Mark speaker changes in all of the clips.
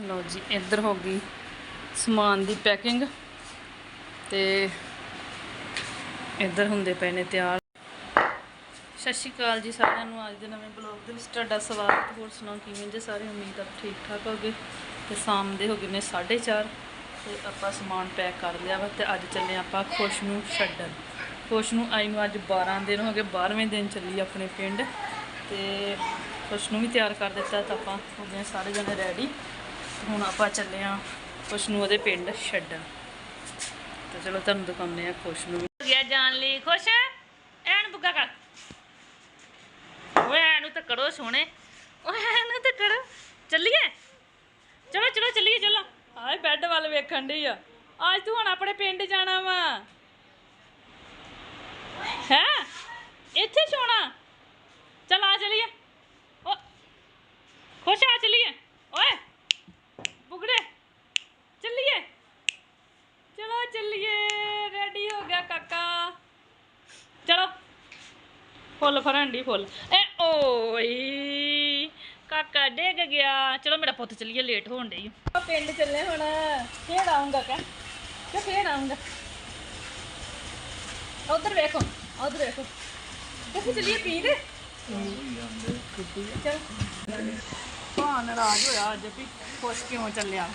Speaker 1: ਲਓ ਜੀ, ਇੱਧਰ ਹੋ ਗਈ ਸਮਾਨ ਦੀ ਪੈਕਿੰਗ ਤੇ ਇੱਧਰ ਹੁੰਦੇ ਪਏ ਨੇ ਤਿਆਰ। ਸਤਿ ਸ਼੍ਰੀ ਅਕਾਲ ਜੀ ਸਾਰਿਆਂ ਨੂੰ, ਅੱਜ ਦੇ ਨਵੇਂ ਬਲੌਗ ਦੇ ਵਿੱਚ ਤੁਹਾਡਾ ਸਵਾਗਤ। ਹੋਰ ਸੁਣਾਓ, ਕਿਵੇਂ ਜੇ ਸਾਰੇ? ਉਮੀਦ ਆ ਠੀਕ ਠਾਕ ਹੋਗੇ? ਤੇ ਸ਼ਾਮ ਦੇ ਹੋ ਗਏ ਨੇ 4:30 ਤੇ ਆਪਾਂ ਸਮਾਨ ਪੈਕ ਕਰ ਲਿਆ ਵਾ ਤੇ ਅੱਜ ਚੱਲੇ ਆਪਾਂ ਖੁਸ਼ ਨੂੰ ਛੱਡਣ। ਖੁਸ਼ ਨੂੰ ਆਈ ਨੂੰ ਅੱਜ 12 ਦਿਨ ਹੋ ਗਏ 12ਵੇਂ ਦਿਨ ਚੱਲੀ ਆਪਣੇ ਪਿੰਡ ਤੇ ਖੁਸ਼ ਨੂੰ ਵੀ ਤਿਆਰ ਕਰ ਦਿੱਤਾ ਤਾਂ ਆਪਾਂ ਹੋ ਗਏ ਸਾਰੇ ਜਣੇ ਰੈਡੀ ਹੁਣ ਆਪਾਂ ਚੱਲੇ ਆ ਖੁਸ਼ ਨੂੰ ਉਹਦੇ ਪਿੰਡ ਛੱਡਣ। ਤੇ ਚਲੋ ਤੁਹਾਨੂੰ ਦਿਖਾਉਂਦੇ ਆ ਖੁਸ਼ ਨੂੰ ਗਿਆ ਜਾਣ ਲਈ ਖੁਸ਼? ਐਨ ਬੁੱਗਾ ਕਰ ਓਏ ਐਨੂੰ ਤਾਂ ਕਰੋ ਸੋਹਣੇ। ਓਏ ਐਨੂੰ ਤਾਂ ਕਰੋ। ਚੱਲੀਏ? ਚਲੋ ਚਲੋ, ਚੱਲੀਏ, ਚਲੋ। ਆਏ ਬੈੱਡ ਵੱਲ ਵੇਖਣ ਡਈ ਆ। ਅੱਜ ਤੂੰ ਹੁਣ ਆਪਣੇ ਪਿੰਡ ਜਾਣਾ ਵਾ। ਹੈ? ਇੱਥੇ ਸੋਣਾ। ਚਲ ਆ ਚਲੀਏ। ਓ, ਖੁਸ਼ ਆ ਚਲੀਏ। ਓਏ ਬੁਗੜੇ ਚੱਲੀਏ ਚਲੋ ਚੱਲੀਏ ਰੈਡੀ ਹੋ ਗਿਆ ਕਾਕਾ ਚਲੋ ਫੁੱਲ ਫਰੰਡੀ ਫੁੱਲ। ਐ ਓਏ ਕਾਕਾ ਡਿੱਗ ਗਿਆ। ਚਲੋ ਮੇਰਾ ਪੁੱਤ ਚੱਲੀਏ ਲੇਟ ਹੋਣ ਡਈ। ਆ ਪਿੰਡ ਚੱਲੇ ਹੁਣ ਫੇਰ ਆਉਂਗਾ ਕਾ। ਕਿ ਫੇਰ ਆਉਂਗਾ ਉਧਰ ਵੇਖੋ ਉਧਰ ਵੇਖੋ। ਕਿੱਥੇ ਚੱਲੀਏ ਪੀ ਦੇ? ਚਲ। ਹਾਂ ਨਾਰਾਜ਼ ਹੋਇਆ ਅੱਜ ਵੀ ਖੁਸ਼ ਕਿਉਂ ਚੱਲਿਆ?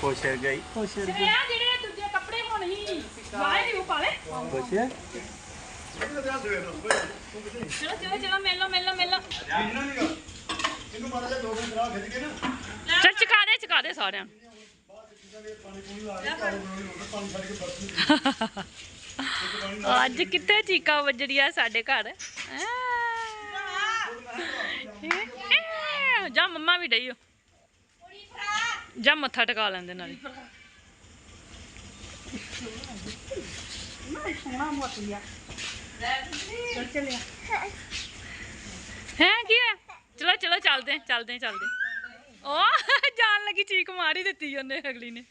Speaker 2: ਖੁਸ਼ ਹੈ ਗਈ
Speaker 1: ਖੁਸ਼ ਤੇ ਆ ਜਿਹੜੇ ਦੂਜੇ ਕੱਪੜੇ ਹੁਣ ਹੀ ਵਾਏ ਨਹੀਂ ਉਹ ਪਾਲੇ
Speaker 2: ਖੁਸ਼ ਹੈ?
Speaker 1: ਚਲੋ ਚਲੋ ਚਲੋ ਮਿਲ ਲਓ ਮਿਲ ਲਓ ਮਿਲ। ਲਓ
Speaker 3: ਇਹਨੂੰ ਮਾੜਾ ਜਿਹਾ ਦੋ ਦਿਨ ਕਰਾ ਖਿੱਚ ਕੇ ਨਾ
Speaker 1: ਚਲ ਚਕਾ ਦੇ ਚਕਾ ਦੇ ਸਾਰਿਆਂ
Speaker 3: ਲਾ
Speaker 1: ਅੱਜ ਕਿੱਥੇ ਚੀਕਾ ਵੱਜੜੀਆਂ ਸਾਡੇ ਘਰ। ਜਾ ਮੰਮਾ ਵੀ ਡਈ ਓ। ਜਾਂ ਮੱਥਾ ਟਿਕਾ ਲੈਂਦੇ ਨਾਲ ਹੈ। ਕੀ ਹੈ ਚਲੋ ਚਲੋ ਚੱਲਦੇ ਹਾਂ, ਚੱਲਦੇ ਚੱਲਦੇ। ਹਾਂ। ਉਹ ਜਾਣ ਲੱਗੀ ਚੀਕ ਮਾਰੀ ਦਿੱਤੀ ਉਹਨੇ ਅਗਲੀ ਨੇ।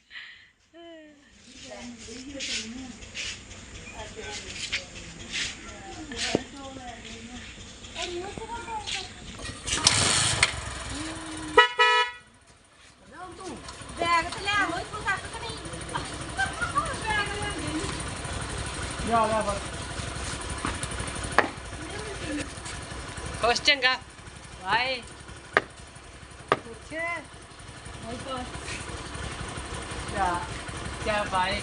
Speaker 4: ਖੁਸ਼ ਚੰਗਾ। ਵਾਏ ਕਿਆ ਕਿਆ ਬਾਏ।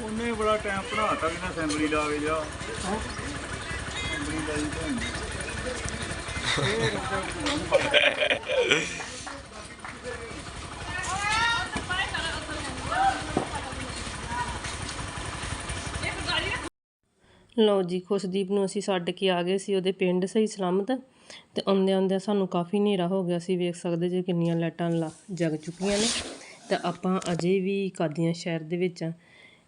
Speaker 3: ਉਹਨੇ ਬੜਾ ਟਾਈਮ ਪੜਾਤਾ ਕਿ ਨਾ ਅਸੈਂਬਲੀ ਲਾ ਕੇ ਜਾ। ਅਸੈਂਬਲੀ ਲਾਈ ਤਾਂ।
Speaker 1: ਲਓ ਜੀ, ਖੁਸ਼ਦੀਪ ਨੂੰ ਅਸੀਂ ਛੱਡ ਕੇ ਆ ਗਏ ਸੀ ਉਹਦੇ ਪਿੰਡ ਸਹੀ ਸਲਾਮਤ। ਤੇ ਆਉਂਦੇ ਆਉਂਦੇ ਸਾਨੂੰ ਕਾਫੀ ਹਨੇਰਾ ਹੋ ਗਿਆ ਸੀ, ਵੇਖ ਸਕਦੇ ਜੇ ਕਿੰਨੀਆਂ ਲਾਈਟਾਂ ਲਾ ਜਗ ਚੁੱਕੀਆਂ ਨੇ। ਤਾਂ ਆਪਾਂ ਅਜੇ ਵੀ ਕਾਦੀਆਂ ਸ਼ਹਿਰ ਦੇ ਵਿੱਚ ਆ।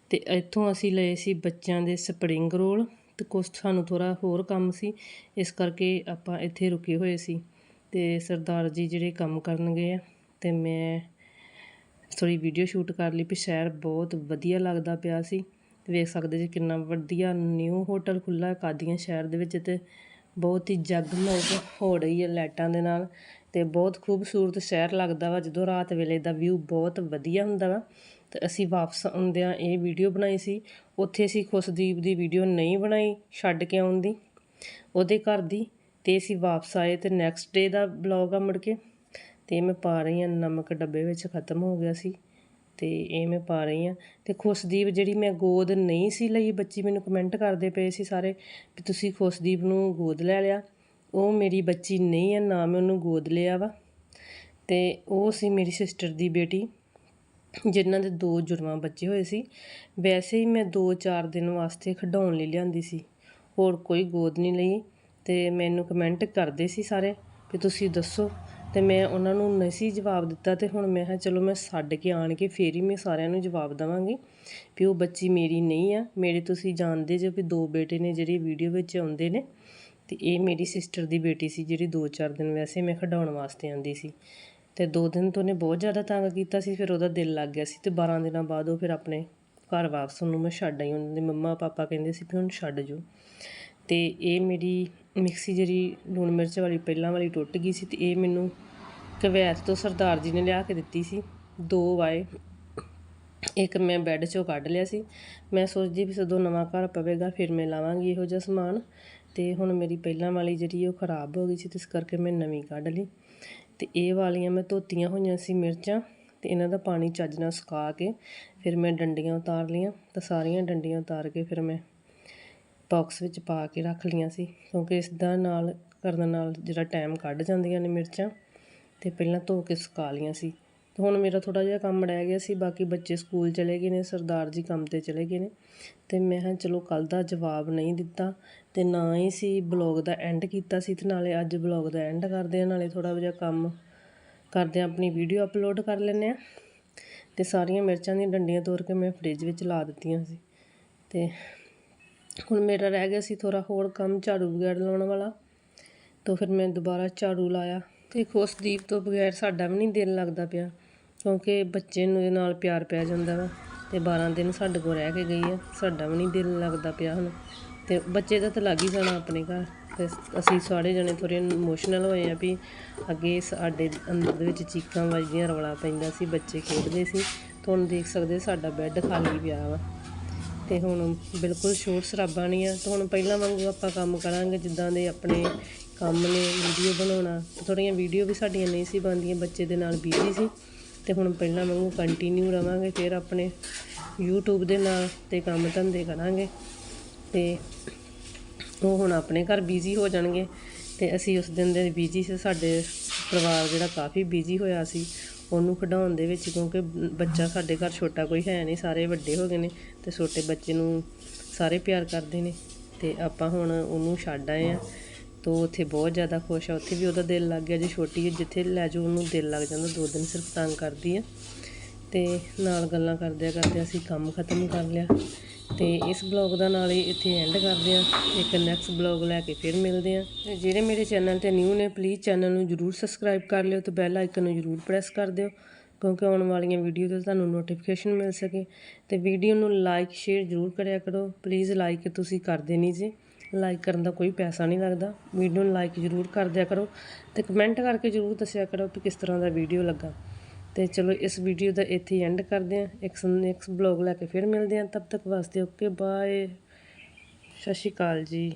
Speaker 1: ਤੇ ਇੱਥੋਂ ਅਸੀਂ ਲਏ ਸੀ ਬੱਚਿਆਂ ਦੇ ਸਪਰਿੰਗ ਰੋਲ। ਤੇ ਕੁਛ ਸਾਨੂੰ ਥੋੜਾ ਹੋਰ ਕੰਮ ਸੀ, ਇਸ ਕਰਕੇ ਆਪਾਂ ਇੱਥੇ ਰੁਕੇ ਹੋਏ ਸੀ। ਤੇ ਸਰਦਾਰ ਜੀ ਜਿਹੜੇ ਕੰਮ ਕਰਨ ਗਏ ਆ, ਤੇ ਮੈਂ ਥੋੜੀ ਵੀਡੀਓ ਸ਼ੂਟ ਕਰ ਲਈ, ਵੀ ਸ਼ਹਿਰ ਬਹੁਤ ਵਧੀਆ ਲੱਗਦਾ ਪਿਆ ਸੀ। ਤੇ ਵੇਖ ਸਕਦੇ ਜੀ ਕਿੰਨਾ ਵਧੀਆ ਨਿਊ ਹੋਟਲ ਖੁੱਲਾ ਕਾਦੀਆਂ ਸ਼ਹਿਰ ਦੇ ਵਿੱਚ ਤੇ ਬਹੁਤ ਹੀ ਜਗਮਗ ਹੋ ਰਹੀ ਹੈ ਲਾਈਟਾਂ ਦੇ ਨਾਲ ਤੇ ਬਹੁਤ ਖੂਬਸੂਰਤ ਸ਼ਹਿਰ ਲੱਗਦਾ ਵਾ, ਜਦੋਂ ਰਾਤ ਵੇਲੇ ਦਾ ਵਿਊ ਬਹੁਤ ਵਧੀਆ ਹੁੰਦਾ ਵਾ। ਤੇ ਅਸੀਂ ਵਾਪਸ ਆਉਂਦਿਆਂ ਇਹ ਵੀਡੀਓ ਬਣਾਈ ਸੀ। ਉੱਥੇ ਅਸੀਂ ਖੁਸ਼ਦੀਪ ਦੀ ਵੀਡੀਓ ਨਹੀਂ ਬਣਾਈ ਛੱਡ ਕੇ ਆਉਣ ਦੀ। ਉਹਦੇ ਘਰ ਦੀ ਤੇ ਅਸੀਂ ਵਾਪਸ ਆਏ ਤੇ ਨੈਕਸਟ ਡੇ ਦਾ ਬਲੌਗ ਆ ਮੁੜ ਕੇ। ਤੇ ਮੈਂ ਪਾ ਰਹੀ ਹਾਂ ਨਮਕ ਡੱਬੇ ਵਿੱਚ ਖਤਮ ਹੋ ਗਿਆ ਸੀ। ਤੇ ਇਹ ਮੈਂ ਪਾ ਰਹੀ ਹਾਂ। ਤੇ ਖੁਸ਼ਦੀਪ, ਜਿਹੜੀ ਮੈਂ ਗੋਦ ਨਹੀਂ ਸੀ ਲਈ, ਬੱਚੀ ਮੈਨੂੰ ਕਮੈਂਟ ਕਰਦੇ ਪਏ ਸੀ ਸਾਰੇ ਵੀ ਤੁਸੀਂ ਖੁਸ਼ਦੀਪ ਨੂੰ ਗੋਦ ਲੈ ਲਿਆ। ਉਹ ਮੇਰੀ ਬੱਚੀ ਨਹੀਂ ਹੈ, ਨਾ ਮੈਂ ਉਹਨੂੰ ਗੋਦ ਲਿਆ ਵਾ। ਤੇ ਉਹ ਸੀ ਮੇਰੀ ਸਿਸਟਰ ਦੀ ਬੇਟੀ, ਜਿਨ੍ਹਾਂ ਦੇ ਦੋ ਜੁੜਵਾਂ ਬੱਚੇ ਹੋਏ ਸੀ। ਵੈਸੇ ਹੀ ਮੈਂ 2-4 ਦਿਨ ਵਾਸਤੇ ਖਿਡਾਉਣ ਲਈ ਲਿਆਂਦੀ ਸੀ। ਹੋਰ ਕੋਈ ਗੋਦ ਨਹੀਂ ਲਈ। ਤੇ ਮੈਨੂੰ ਕਮੈਂਟ ਕਰਦੇ ਸੀ ਸਾਰੇ ਵੀ ਤੁਸੀਂ ਦੱਸੋ ਅਤੇ ਮੈਂ ਉਹਨਾਂ ਨੂੰ ਨਹੀਂ ਸੀ ਜਵਾਬ ਦਿੱਤਾ ਅਤੇ ਹੁਣ ਮੈਂ ਕਿਹਾ ਚਲੋ ਮੈਂ ਛੱਡ ਕੇ ਆਣ ਕੇ ਫਿਰ ਹੀ ਮੈਂ ਸਾਰਿਆਂ ਨੂੰ ਜਵਾਬ ਦੇਵਾਂਗੀ ਵੀ ਉਹ ਬੱਚੀ ਮੇਰੀ ਨਹੀਂ ਆ, ਮੇਰੇ ਤੁਸੀਂ ਜਾਣਦੇ ਜੋ ਵੀ ਦੋ ਬੇਟੇ ਨੇ ਜਿਹੜੇ ਵੀਡੀਓ ਵਿੱਚ ਆਉਂਦੇ ਨੇ ਅਤੇ ਇਹ ਮੇਰੀ ਸਿਸਟਰ ਦੀ ਬੇਟੀ ਸੀ ਜਿਹੜੀ 2-4 ਦਿਨ ਵੈਸੇ ਮੈਂ ਖਿਡਾਉਣ ਵਾਸਤੇ ਆਂਦੀ ਸੀ ਅਤੇ ਦੋ ਦਿਨ ਤੋਂ ਉਹਨੇ ਬਹੁਤ ਜ਼ਿਆਦਾ ਤੰਗ ਕੀਤਾ ਸੀ, ਫਿਰ ਉਹਦਾ ਦਿਲ ਲੱਗ ਗਿਆ ਸੀ ਅਤੇ 12 ਦਿਨਾਂ ਬਾਅਦ ਉਹ ਫਿਰ ਆਪਣੇ ਘਰ ਵਾਪਸ ਉਹਨੂੰ ਮੈਂ ਛੱਡ ਆਈ, ਉਹਨਾਂ ਦੇ ਮੰਮਾ ਪਾਪਾ ਕਹਿੰਦੇ ਸੀ ਵੀ ਹੁਣ ਛੱਡ ਜੋ ਅਤੇ ਇਹ ਮੇਰੀ ਮਿਕਸੀ ਜਿਹੜੀ ਲੂਣ ਮਿਰਚ ਵਾਲੀ ਪਹਿਲਾਂ ਵਾਲੀ ਟੁੱਟ ਗਈ ਸੀ ਅਤੇ ਇਹ ਮੈਨੂੰ ਕਵੈਤ ਤੋਂ ਸਰਦਾਰ ਜੀ ਨੇ ਲਿਆ ਕੇ ਦਿੱਤੀ ਸੀ। ਦੋ ਵਾਏ। ਇੱਕ ਮੈਂ ਬੈੱਡ 'ਚੋਂ ਕੱਢ ਲਿਆ ਸੀ। ਮੈਂ ਸੋਚਦੀ ਵੀ ਜਦੋਂ ਨਵਾਂ ਘਰ ਪਵੇਗਾ, ਫਿਰ ਮੈਂ ਲਾਵਾਂਗੀ ਇਹੋ ਜਿਹਾ ਸਮਾਨ। ਤੇ ਹੁਣ ਮੇਰੀ ਪਹਿਲਾਂ ਵਾਲੀ ਜਿਹੜੀ ਉਹ ਖਰਾਬ ਹੋ ਗਈ ਸੀ, ਤੇ ਇਸ ਕਰਕੇ ਮੈਂ ਨਵੀਂ ਕੱਢ ਲਈ। ਤੇ ਇਹ ਵਾਲੀਆਂ ਮੈਂ ਧੋਤੀਆਂ ਹੋਈਆਂ ਸੀ ਮਿਰਚਾਂ, ਤੇ ਇਹਨਾਂ ਦਾ ਪਾਣੀ ਚੱਜ ਨਾਲ ਸੁਕਾ ਕੇ ਫਿਰ ਮੈਂ ਡੰਡੀਆਂ ਉਤਾਰ ਲਈਆਂ। ਤਾਂ ਸਾਰੀਆਂ ਡੰਡੀਆਂ ਉਤਾਰ ਕੇ ਫਿਰ ਮੈਂ ਬੋਕਸ ਵਿੱਚ ਪਾ ਕੇ ਰੱਖ ਲਈਆਂ ਸੀ, ਕਿਉਂਕਿ ਇਸ ਦਾ ਨਾਲ ਕਰਨ ਨਾਲ ਜਿਹੜਾ ਟਾਈਮ ਕੱਢ ਜਾਂਦੀਆਂ ਨੇ ਮਿਰਚਾਂ, ਤੇ ਪਹਿਲਾਂ ਧੋ ਕੇ ਸੁਕਾ ਲਈਆਂ ਸੀ। ਤੇ ਹੁਣ ਮੇਰਾ ਥੋੜਾ ਜਿਹਾ ਕੰਮ ਰਹਿ ਗਿਆ ਸੀ, ਬਾਕੀ ਬੱਚੇ ਸਕੂਲ ਚਲੇ ਗਏ ਨੇ, ਸਰਦਾਰ ਜੀ ਕੰਮ ਤੇ ਚਲੇ ਗਏ ਨੇ। ਤੇ ਮੈਂ ਹਾਂ ਚਲੋ ਕੱਲ ਦਾ ਜਵਾਬ ਨਹੀਂ ਦਿੱਤਾ, ਤੇ ਨਾ ਹੀ ਸੀ ਬਲੌਗ ਦਾ ਐਂਡ ਕੀਤਾ ਸੀ, ਤੇ ਨਾਲੇ ਅੱਜ ਬਲੌਗ ਦਾ ਐਂਡ ਕਰਦੇ ਆ, ਨਾਲੇ ਥੋੜਾ ਜਿਹਾ ਕੰਮ ਕਰਦੇ ਆ, ਆਪਣੀ ਵੀਡੀਓ ਅਪਲੋਡ ਕਰ ਲੈਂਦੇ ਆ। ਤੇ ਸਾਰੀਆਂ ਮਿਰਚਾਂ ਦੀਆਂ ਡੰਡੀਆਂ ਤੋੜ ਕੇ ਮੈਂ ਫ੍ਰਿਜ ਵਿੱਚ ਲਾ ਦਿੱਤੀਆਂ ਸੀ। ਤੇ ਹੁਣ ਮੇਰਾ ਰਹਿ ਗਿਆ ਸੀ ਥੋੜਾ ਹੋਰ ਕੰਮ, ਝਾੜੂ ਵਗੈਰਾ ਲਾਉਣ ਵਾਲਾ। ਤਾਂ ਫਿਰ ਮੈਂ ਦੁਬਾਰਾ ਝਾੜੂ ਲਾਇਆ। ਤੇ ਖੁਸ਼ਦੀਪ ਤੋਂ ਬਗੈਰ ਸਾਡਾ ਵੀ ਨਹੀਂ ਦਿਲ ਲੱਗਦਾ ਪਿਆ, ਕਿਉਂਕਿ ਬੱਚੇ ਨੂੰ ਦੇ ਨਾਲ ਪਿਆਰ ਪੈ ਜਾਂਦਾ ਵਾ ਤੇ 12 ਦਿਨ ਸਾਡੇ ਕੋਲ ਰਹਿ ਕੇ ਗਈ ਆ, ਸਾਡਾ ਵੀ ਨਹੀਂ ਦਿਲ ਲੱਗਦਾ ਪਿਆ ਹੁਣ। ਤੇ ਬੱਚੇ ਦਾ ਤਾਂ ਲੱਗ ਹੀ ਜਾਣਾ ਆਪਣੇ ਘਰ। ਤੇ ਅਸੀਂ ਸਾਰੇ ਜਣੇ ਥੋੜ੍ਹੇ ਇਮੋਸ਼ਨਲ ਹੋਏ ਆ ਵੀ ਅੱਗੇ ਸਾਡੇ ਅੰਦਰ ਦੇ ਵਿੱਚ ਚੀਕਾਂ ਵੱਜਦੀਆਂ ਰੌਲਾ ਪੈਂਦਾ ਸੀ, ਬੱਚੇ ਖੇਡਦੇ ਸੀ। ਤੁਹਾਨੂੰ ਦੇਖ ਸਕਦੇ ਸਾਡਾ ਬੈੱਡ ਖਾਲੀ ਪਿਆ ਵਾ। ਤੇ ਹੁਣ ਬਿਲਕੁਲ ਸ਼ੋਰ ਸ਼ਰਾਬਾ ਨਹੀਂ ਆ। ਤੇ ਹੁਣ ਪਹਿਲਾਂ ਵਾਂਗੂ ਆਪਾਂ ਕੰਮ ਕਰਾਂਗੇ, ਜਿੱਦਾਂ ਦੇ ਆਪਣੇ ਕੰਮ ਨੇ, ਵੀਡੀਓ ਬਣਾਉਣਾ। ਥੋੜ੍ਹੀਆਂ ਵੀਡੀਓ ਵੀ ਸਾਡੀਆਂ ਨਹੀਂ ਸੀ ਬਣਦੀਆਂ, ਬੱਚੇ ਦੇ ਨਾਲ ਬਿਜ਼ੀ ਸੀ। ਤੇ ਹੁਣ ਪਹਿਲਾਂ ਵਾਂਗੂ ਕੰਟੀਨਿਊ ਰਵਾਂਗੇ, ਫਿਰ ਆਪਣੇ YouTube ਦੇ ਨਾਲ ਤੇ ਕੰਮ ਧੰਦੇ ਕਰਾਂਗੇ। ਤੇ ਉਹ ਹੁਣ ਆਪਣੇ ਘਰ ਬਿਜ਼ੀ ਹੋ ਜਾਣਗੇ। ਤੇ ਅਸੀਂ ਉਸ ਦਿਨ ਦੇ ਬਿਜ਼ੀ ਸੀ, ਸਾਡੇ ਪਰਿਵਾਰ ਜਿਹੜਾ ਕਾਫੀ ਬਿਜ਼ੀ ਹੋਇਆ ਸੀ। ਉਹਨੂੰ ਖਿਡਾਉਣ ਦੇ ਵਿੱਚ, ਕਿਉਂਕਿ ਬੱਚਾ ਸਾਡੇ ਘਰ ਛੋਟਾ ਕੋਈ ਹੈ ਨਹੀਂ, ਸਾਰੇ ਵੱਡੇ ਹੋ ਗਏ ਨੇ ਤੇ ਛੋਟੇ ਬੱਚੇ ਨੂੰ ਸਾਰੇ ਪਿਆਰ ਕਰਦੇ ਨੇ ਤੇ ਆਪਾਂ ਹੁਣ ਉਹਨੂੰ ਛੱਡ ਆਏ ਆ ਤੋ ਉੱਥੇ ਬਹੁਤ ਜ਼ਿਆਦਾ ਖੁਸ਼ ਆ। ਉੱਥੇ ਵੀ ਉਹਦਾ ਦਿਲ ਲੱਗ ਗਿਆ, ਜੇ ਛੋਟੀ ਹੈ, ਜਿੱਥੇ ਲੈ ਜਾਓ ਉਹਨੂੰ ਦਿਲ ਲੱਗ ਜਾਂਦਾ, ਦੋ ਦਿਨ ਸਿਰਫ ਤੰਗ ਕਰਦੀ ਆ ਤੇ ਨਾਲ ਗੱਲਾਂ ਕਰਦਿਆਂ ਕਰਦਿਆਂ ਅਸੀਂ ਕੰਮ ਖਤਮ ਕਰ ਲਿਆ। ਤੇ ਇਸ ਬਲੌਗ ਦਾ ਨਾਲ ਹੀ ਇੱਥੇ ਐਂਡ ਕਰਦੇ ਆ ਇੱਕ ਨੈਕਸਟ ਬਲੌਗ ਲੈ ਕੇ ਫਿਰ ਮਿਲਦੇ ਆ ਤੇ ਜਿਹੜੇ ਮੇਰੇ ਚੈਨਲ ਤੇ ਨਿਊ ਨੇ ਪਲੀਜ਼ ਚੈਨਲ ਨੂੰ ਜਰੂਰ ਸਬਸਕ੍ਰਾਈਬ ਕਰ ਲਿਓ ਤੇ ਬੈਲ ਆਈਕਨ ਨੂੰ ਜਰੂਰ ਪ੍ਰੈਸ ਕਰ ਦਿਓ, ਕਿਉਂਕਿ ਆਉਣ ਵਾਲੀਆਂ ਵੀਡੀਓ ਤੋਂ ਤੁਹਾਨੂੰ ਨੋਟੀਫਿਕੇਸ਼ਨ ਮਿਲ ਸਕੇ। ਤੇ ਵੀਡੀਓ ਨੂੰ ਲਾਈਕ ਸ਼ੇਅਰ ਜਰੂਰ ਕਰਿਆ ਕਰੋ। ਪਲੀਜ਼ ਲਾਈਕ ਤੁਸੀਂ ਕਰਦੇ ਨਹੀਂ ਜੀ। ਲਾਈਕ ਕਰਨ ਦਾ ਕੋਈ ਪੈਸਾ ਨਹੀਂ ਲੱਗਦਾ। ਵੀਡੀਓ ਨੂੰ ਲਾਈਕ ਜਰੂਰ ਕਰ ਦਿਆ ਕਰੋ। ਤੇ ਕਮੈਂਟ ਕਰਕੇ ਜਰੂਰ ਦੱਸਿਆ ਕਰੋ ਕਿ ਕਿਸ ਤਰ੍ਹਾਂ ਦਾ ਵੀਡੀਓ ਲੱਗਾ। ਤੇ ਚਲੋ ਇਸ ਵੀਡੀਓ ਦਾ ਇੱਥੇ ਹੀ ਐਂਡ ਕਰਦੇ ਹਾਂ। ਇੱਕ ਨੈਕਸਟ ਬਲੌਗ ਲੈ ਕੇ ਫਿਰ ਮਿਲਦੇ ਹਾਂ। ਤਬ ਤੱਕ ਵਾਸਤੇ ਓਕੇ ਬਾਏ ਸਤਿ ਸ਼੍ਰੀ ਅਕਾਲ ਜੀ।